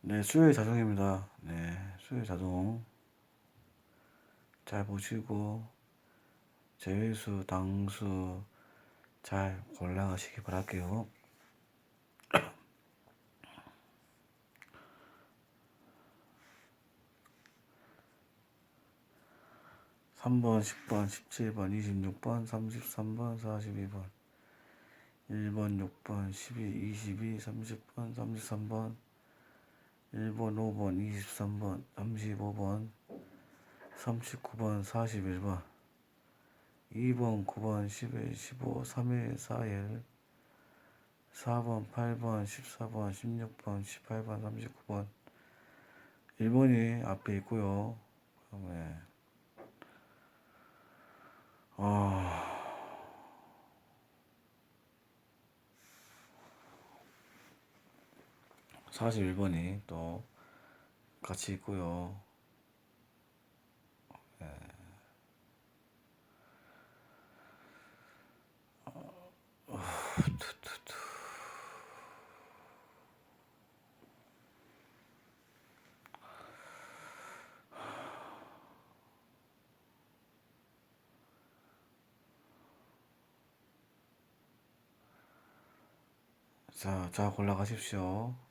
네, 수요일 자동입니다. 네, 수요일 자동. 잘 보시고, 제외수, 당수 잘 골라가시기 바랄게요. 3번, 10번, 17번, 26번, 33번, 42번, 1번, 6번, 12, 22, 30번, 33번, 1번, 5번, 23번, 35번, 39번, 41번, 2번, 9번, 11, 15, 3일, 4일, 4번, 8번, 14번, 16번, 18번, 39번, 1번이 앞에 있고요. 그다음에 41번이 또 같이 있고요. 투. 자, 자 골라가십시오.